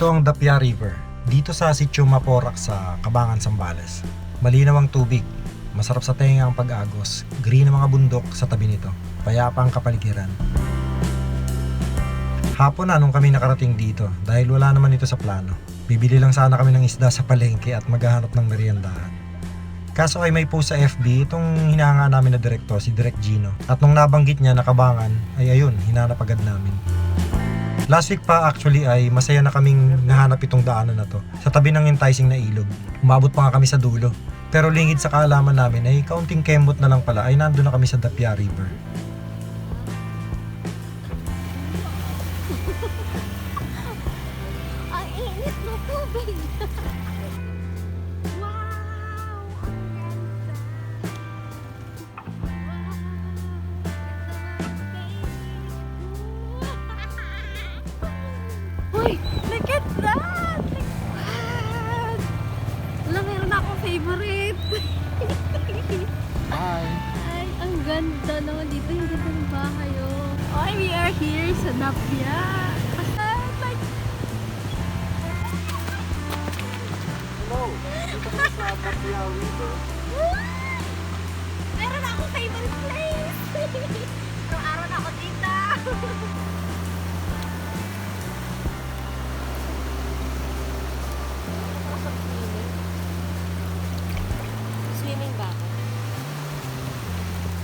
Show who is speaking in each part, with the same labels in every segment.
Speaker 1: Ito ang Dapia River. Dito sa Sitio Maporac sa Kabangan, Sambales. Malinaw ang tubig. Masarap sa tenga ang pag-agos. Green ang mga bundok sa tabi nito. Payapa ang kapaligiran. Hapon na nung kami nakarating dito dahil wala naman ito sa plano. Bibili lang sana kami ng isda sa palengke at maghahanap ng meriendahan. Kaso ay may post sa FB itong hinanga namin na direktor, si Direk Gino. At nung nabanggit niya na kabangan, ay ayun, hinanap agad namin. Last week pa actually ay masaya na kaming nahanap itong daanan na to sa tabi ng enticing na ilog. Umabot pa nga kami sa dulo. Pero lingid sa kaalaman namin ay kaunting kembot na lang pala ay nandun na kami sa Dapia River.
Speaker 2: Ang init ng tubig. Uy! Look at that! Wow! Wala, meron akong favorite.
Speaker 1: Hi!
Speaker 2: Ay, ang ganda naman dito. Yung ganda ng bahay, oh. Ay, we are here sa Napia. My
Speaker 1: Hello! Dito sa Dapia River.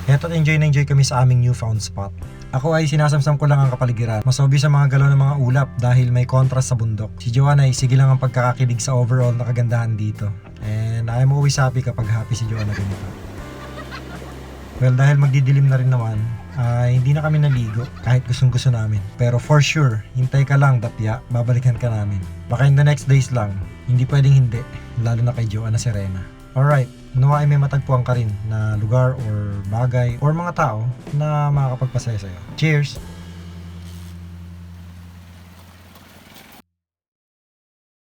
Speaker 1: Eto't enjoy na enjoy kami sa aming newfound spot. Ako ay sinasamsam ko lang ang kapaligiran. Mas obvious sa mga galaw ng mga ulap dahil may contrast sa bundok. Si Joanna ay sige lang ang pagkakakilig sa overall na kagandahan dito. And I'm always happy kapag happy si Joanna ganito. Well, dahil magdidilim na rin naman, ay hindi na kami naligo kahit gustong gusto namin. Pero for sure, hintay ka lang, Dapya, babalikan ka namin. Baka in the next days lang, hindi pwedeng hindi, lalo na kay Joanna Serena. Alright, nawa ay may matagpuan ka rin na lugar or bagay or mga tao na makakapagpasaya sa'yo. Cheers!